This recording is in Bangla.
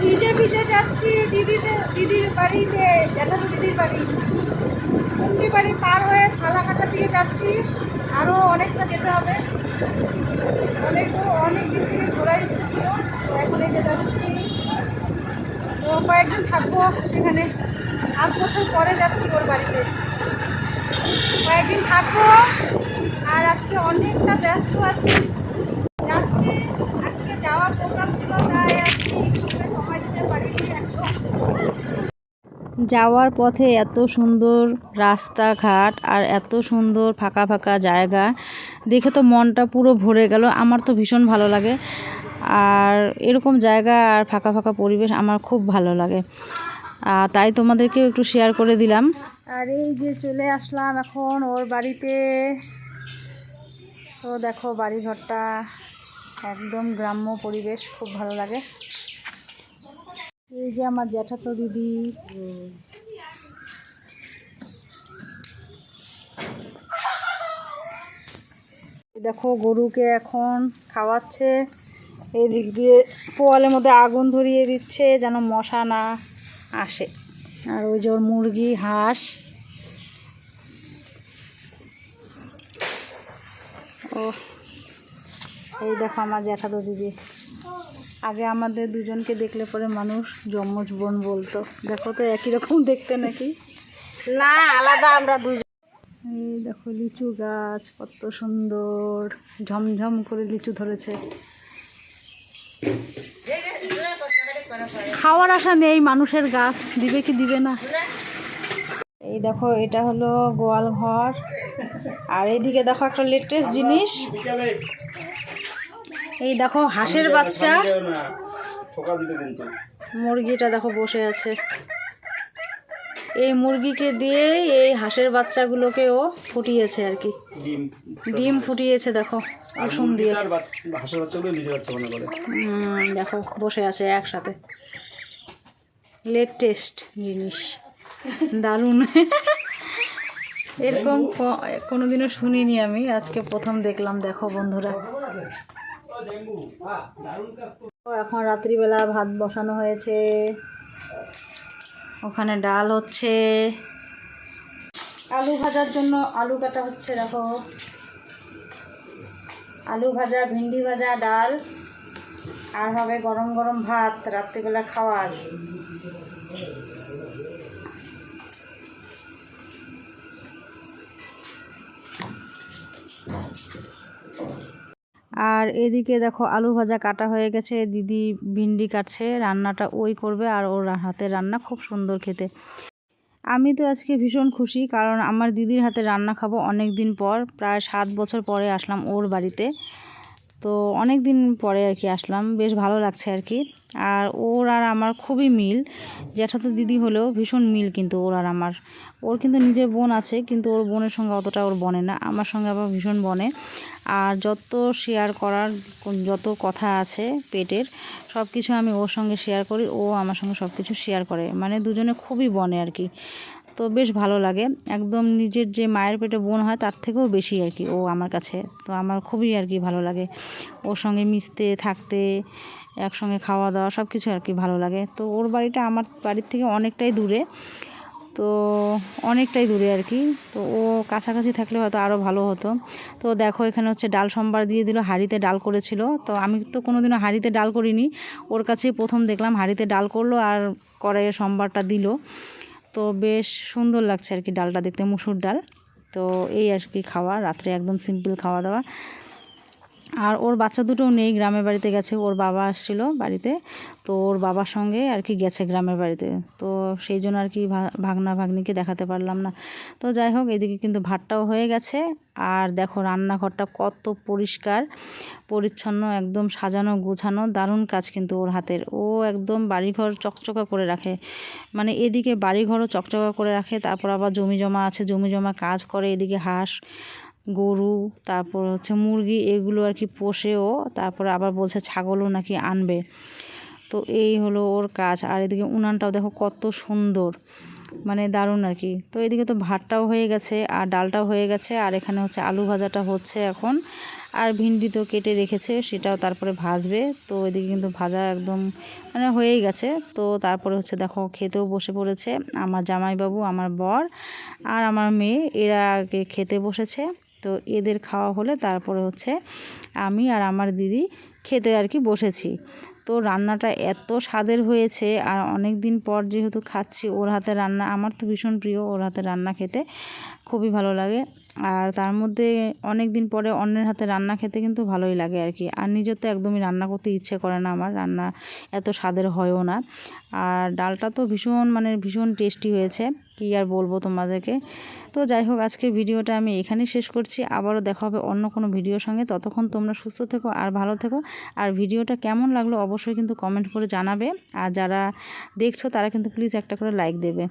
ভিজে ভিজে যাচ্ছি দিদিদের দিদির বাড়িতে জ্যাঠাতো দিদির বাড়ি। কুমটি বাড়ি পার হয়ে ফালাকাটা দিকে যাচ্ছি আরও অনেকটা যেতে হবে। অনেক অনেক দিন থেকে ঘোরার ইচ্ছে ছিল এখন এই যাচ্ছি। তো কয়েকদিন থাকব সেখানে। সাত বছর পরে যাচ্ছি ওর বাড়িতে। কয়েকদিন থাকব, আর আজকে অনেকটা ব্যস্ত আছি যাচ্ছি আজকে যাওয়ার প্রোগ্রাম ছিল তাই আজকে একটু সময় দিতে পারিনি একদম যাওয়ার পথে এত সুন্দর রাস্তাঘাট আর এত সুন্দর ফাঁকা ফাঁকা জায়গা, দেখে তো মনটা পুরো ভরে গেল। আমার তো ভীষণ ভালো লাগে। আর এরকম জায়গা আর ফাঁকা ফাঁকা পরিবেশ আমার খুব ভালো লাগে। তাই তোমাদেরকেও একটু শেয়ার করে দিলাম। আর এই যে চলে আসলাম এখন ওর বাড়িতে। তো দেখো বাড়ি ঘরটা একদম গ্রাম্য পরিবেশ, খুব ভালো লাগে। এই যে আমার জ্যাঠাতো দিদি। এই দেখো, গরুকে এখন খাওয়াচ্ছে। এই দিক দিয়ে পোয়ালের মধ্যে আগুন ধরিয়ে দিচ্ছে যেন মশা না আসে। আর ওই যে মুরগি, হাঁস। ও এই দেখো আমার জ্যাঠাতো দিদি। আগে আমাদের দুজনকে দেখলে পরে মানুষ যমজ বোন বলতো। দেখো তো একই রকম দেখতে নাকি? না আলাদা আমরা দুজন। এই দেখো লিচু গাছ কত সুন্দর। ঝমঝম করে লিচু ধরেছে। খাওয়ার আশা নেই মানুষের গাছ। দিবে কি দিবে না? এই দেখো এটা হলো গোয়াল ঘর। আর এইদিকে দেখো একটা লেটেস্ট জিনিস। এই দেখো হাঁসের বাচ্চা। মুরগিটা দেখো বসে আছে। এই মুরগিকে দিয়ে এই হাঁসের বাচ্চাগুলোকে ও ফুটিয়েছে আর কি। ডিম। ফুটিয়েছে দেখো রসুন দিয়ে। হাঁসের বাচ্চাগুলো নিজে যাচ্ছে মনে করে। দেখো বসে আছে একসাথে। লেটেস্ট জিনিস। দারুণ। এরকম কোনোদিনও শুনিনি আমি আজকে প্রথম দেখলাম দেখো বন্ধুরা। ও, এখন রাত্রিবেলা ভাত বসানো হয়েছে। ওখানে ডাল হচ্ছে। আলু ভাজার জন্য আলু কাটা হচ্ছে দেখো। আলু ভাজা ভিন্ডি ভাজা ডাল। আর হবে গরম গরম ভাত রাত্রিবেলা খাওয়ার। আর এদিকে দেখো আলু ভাজা কাটা হয়ে গেছে। দিদি ভিন্ডি কাটছে, রান্নাটা ওই করবে আর ওর হাতের রান্না খুব সুন্দর খেতে। আমি তো আজকে ভীষণ খুশি কারণ আমার দিদির হাতে রান্না খাব অনেক দিন পর, প্রায় সাত বছর পরে আসলাম ওর বাড়িতে। তো অনেক দিন পরে আর কি আসলাম, বেশ ভালো লাগছে আর কি। আর ওর আর আমার খুবই মিল, জ্যাঠাতো দিদি হলেও ভীষণ মিল কিন্তু ওর আর আমার। ওর কিন্তু নিজের বোন আছে, কিন্তু ওর বোনের সঙ্গে অতটা ওর বনে না, আমার সঙ্গে আবার ভীষণ বনে। আর যত শেয়ার করার, যত কথা আছে পেটের সব কিছু আমি ওর সঙ্গে শেয়ার করি, ও আমার সঙ্গে সব কিছু শেয়ার করে। মানে দুজনে খুবই বনে আর কি। তো বেশ ভালো লাগে। একদম নিজের যে মায়ের পেটে বোন হয় তার থেকেও বেশি আর কি ও আমার কাছে। তো আমার খুবই আর কি ভালো লাগে। ওর সঙ্গে মিশতে, থাকতে, একসঙ্গে খাওয়া দাওয়া সব কিছু আর কি ভালো লাগে। তো ওর বাড়িটা আমার বাড়ির থেকে অনেকটাই দূরে। তো অনেকটাই দূরে আর কি। তো ও কাছাকাছি থাকলে হয়তো আরও ভালো হতো। তো দেখো এখানে হচ্ছে ডাল সম্বার দিয়ে দিল, হাঁড়িতে ডাল করেছিল। তো আমি তো কোনোদিনও হাঁড়িতে ডাল করিনি। ওর কাছেই প্রথম দেখলাম হাঁড়িতে ডাল করল আর কড়াইয়ে সম্বারটা দিল। তো বেশ সুন্দর লাগছে আর কি ডালটা দেখতে, মুসুর ডাল। তো এই আর কি খাওয়া, রাত্রে একদম সিম্পল খাওয়া দাওয়া। আর ওর বাচ্চা দুটোও নেই, গ্রামের বাড়িতে গেছে, ওর বাবা আসছিল বাড়িতে, তো ওর বাবার সঙ্গে আর কি গেছে গ্রামের বাড়িতে, তো সেই জন্য আর কি ভাগনা ভাগ্নিকে দেখাতে পারলাম না। তো যাই হোক, এদিকে কিন্তু ভাতটাও হয়ে গেছে, আর দেখো রান্নাঘরটা কত পরিষ্কার, পরিচ্ছন্ন, একদম সাজানো গোছানো, দারুণ কাজ কিন্তু ওর হাতের। ও একদম বাড়িঘর চকচকা করে রাখে মানে এদিকে বাড়িঘরও চকচকা করে রাখে, তারপর আবার জমি জমা আছে, জমি জমা কাজ করে এদিকে হাঁস গরু, তারপর হচ্ছে মুরগি, এগুলো আর কি পোষেও, তারপর আবার বলছে ছাগলও নাকি আনবে। তো এই হলো ওর কাজ। আর এদিকে উনানটাও দেখো কত সুন্দর মানে দারুণ আর কি। তো এদিকে তো ভাতটাও হয়ে গেছে আর ডালটাও হয়ে গেছে, আর এখানে হচ্ছে আলু ভাজাটা হচ্ছে এখন। আর ভিন্ডি তো কেটে রেখেছে, সেটাও তারপরে ভাজবে। তো এদিকে কিন্তু ভাজা একদম মানে হয়েই গেছে। তো তারপরে হচ্ছে দেখো খেতেও বসে পড়েছে আমার জামাইবাবু, আমার বর আর আমার মেয়ে, এরা আগে খেতে বসেছে। তো এদের খাওয়া হলে তারপরে হচ্ছে আমি আর আমার দিদি খেতে আর কি বসেছি। তো রান্নাটা এত স্বাদের হয়েছে আর অনেক দিন পর যেহেতু খাচ্ছি, ওর হাতে রান্না আমার তো ভীষণ প্রিয়, ওর হাতে রান্না খেতে খুবই ভালো লাগে। আর তার মধ্যে অনেক দিন পরে অন্যের হাতে রান্না খেতে কিন্তু ভালোই লাগে আর কি আর নিজের তো একদমই রান্না করতে ইচ্ছে করে না আমার, রান্না এত স্বাদের হয়ও না। আর ডালটা তো ভীষণ মানে ভীষণ টেস্টি হয়েছে, কী আর বলব তোমাদেরকে। তো যাই হোক, আজকের ভিডিওটা আমি এখানেই শেষ করছি। আবারও দেখা হবে অন্য কোনো ভিডিওর সঙ্গে। ততক্ষণ তোমরা সুস্থ থেকো আর ভালো থেকো। আর ভিডিওটা কেমন লাগল অবশ্যই কিন্তু কমেন্ট করে জানাবে। আর যারা দেখছ তারা কিন্তু প্লিজ একটা করে লাইক দেবে।